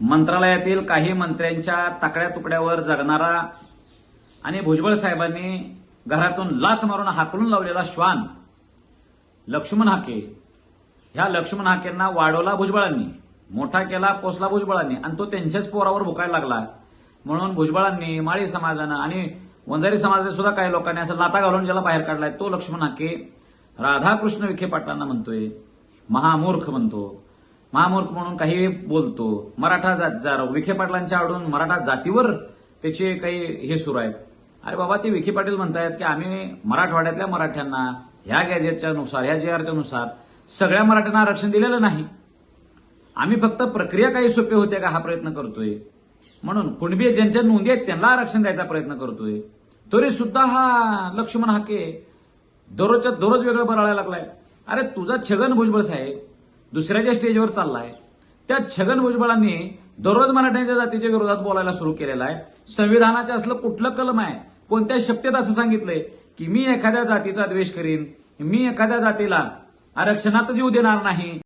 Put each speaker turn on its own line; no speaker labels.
मंत्रालयातील काही मंत्र्यांच्या ताकड्या तुकड्यावर जगणारा आणि भुजबळ साहेबांनी घरातून लात मारून हाकलून लावलेला श्वान लक्ष्मण हाके. ह्या लक्ष्मण हाकेंना वाढवला भुजबळांनी मोठा केला पोचला भुजबळांनी आणि तो त्यांच्याच पोरावर भुकायला लागला. म्हणून भुजबळांनी माळी समाजानं आणि वंजारी समाजात सुद्धा काही लोकांनी असं लाता घालून ज्याला बाहेर काढलाय तो लक्ष्मण हाके. राधाकृष्ण विखे पाटलांना म्हणतोय महामूर्ख म्हणतो. महामूर्ख म्हणून काही बोलतो. मराठा जात जर विखे पाटलांच्या आडून मराठा जातीवर त्याचे काही हे सुरू आहेत. अरे बाबा ते विखे पाटील म्हणतायत की आम्ही मराठवाड्यातल्या मराठ्यांना ह्या गॅजेटच्या नुसार ह्या जे आरच्या नुसार सगळ्या मराठ्यांना आरक्षण दिलेलं नाही. आम्ही फक्त प्रक्रिया काही सोपे होते का हा प्रयत्न करतोय. म्हणून कुणबी ज्यांच्या नोंदी आहेत त्यांना आरक्षण द्यायचा प्रयत्न करतोय. तरी सुद्धा हा लक्ष्मण हाके दररोजच्या दररोज वेगळं बरायला लागलाय. अरे तुझा छगन भुजबळ साहेब दुसऱ्याच्या स्टेजवर चाललाय त्या छगन भुजबळांनी दररोज मराठ्यांच्या जातीच्या विरोधात बोलायला सुरू केलेलं आहे. संविधानाचं असलं कुठलं कलम आहे कोणत्या शक्तीत असं सांगितलंय की मी एखाद्या जातीचा द्वेष करीन मी एखाद्या जातीला आरक्षणात जीव देणार नाही.